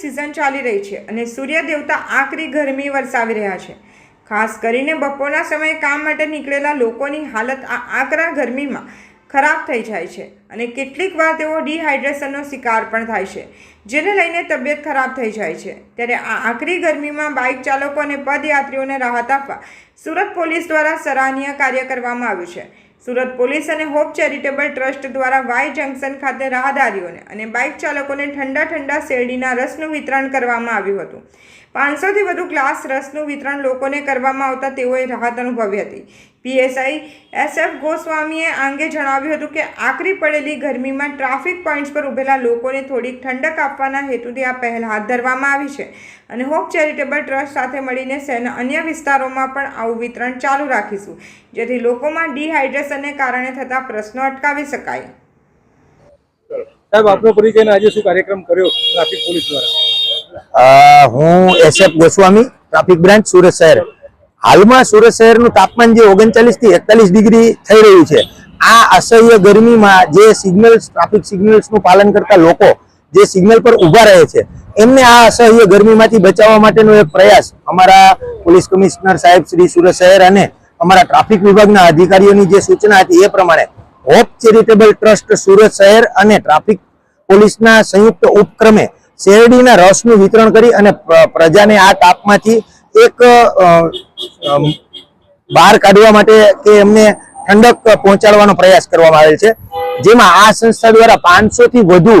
દરમિયાન ચાલી રહી છે અને સૂર્ય દેવતા આકરી ગરમી વરસાવી રહ્યા છે. ખાસ કરીને બપોરના સમયે કામ માટે નીકળેલા લોકોની હાલત આ આકરા ગરમીમાં ખરાબ થઈ જાય છે અને કેટલીક વાર તેઓ ડિહાઇડ્રેશનનો શિકાર પણ થાય છે, જેને લઈને તબિયત ખરાબ થઈ જાય છે. ત્યારે આ આકરી ગરમીમાં બાઇક ચાલકો અને પદયાત્રીઓને રાહત આપવા સુરત પોલીસ દ્વારા સરાહનીય કાર્ય કરવામાં આવ્યું છે. સુરત પોલીસ અને હોપ ચેરિટેબલ ટ્રસ્ટ દ્વારા વાય જંકશન ખાતે રાહદારીઓને અને બાઇક ચાલકોને ઠંડા ઠંડા શેરડીના રસનું વિતરણ કરવામાં આવ્યું હતું. પાંચસોથી વધુ ક્લાસ રસનું વિતરણ લોકોને કરવામાં આવતા તેઓએ રાહત અનુભવી હતી. પીએસઆઈ એસ એફ ગોસ્વામીએ આ અંગે જણાવ્યું હતું કે આકરી પડેલી ગરમીમાં ટ્રાફિક પોઈન્ટ્સ પર ઊભેલા લોકોને થોડીક ઠંડક આપવાના હેતુથી આ પહેલ હાથ ધરવામાં આવી છે અને હોપ ચેરિટેબલ ટ્રસ્ટ સાથે મળીને શહેરના અન્ય વિસ્તારોમાં પણ આવું વિતરણ ચાલુ રાખીશું, જેથી લોકોમાં ડિહાઇડ્રેશનને કારણે થતા પ્રશ્નો અટકાવી શકાય. સાહેબ, આપનો પરિચય આજે શું કાર્યક્રમ કર્યો ટ્રાફિક પોલીસ દ્વારા? હું SF Goswami, traffic branch Surat શહેર. હાલમાં સુરત શહેરનું તાપમાન જે ઓગણચાલીસથી એકતાલીસ ડિગ્રી થઈ રહ્યું છે, આ અસહ્ય ગરમીમાં જે સિગ્નલ્સ, ટ્રાફિક સિગ્નલ્સનું પાલન કરતા લોકો જે સિગ્નલ પર ઊભા રહે છે, એમને આ અસહ્ય ગરમીમાંથી બચાવવા માટેનો એક પ્રયાસ અમારા પોલીસ કમિશનર સાહેબ શ્રી સુરત શહેર અને અમારા ટ્રાફિક વિભાગના અધિકારીઓની જે સૂચના હતી એ પ્રમાણે, હોપ ચેરિટેબલ ટ્રસ્ટ સુરત શહેર અને ટ્રાફિક પોલીસના સંયુક્ત ઉપક્રમે શેરડીના રસનું વિતરણ કરી અને પ્રજાને આ તાપમાંથી એક બહાર કાઢવા માટે કે એમને ઠંડક પહોંચાડવાનો પ્રયાસ કરવામાં આવેલ છે. જેમાં આ સંસ્થા દ્વારા પાંચસો થી વધુ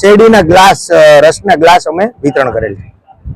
શેરડીના ગ્લાસ રસના ગ્લાસ અમે વિતરણ કરેલ છે.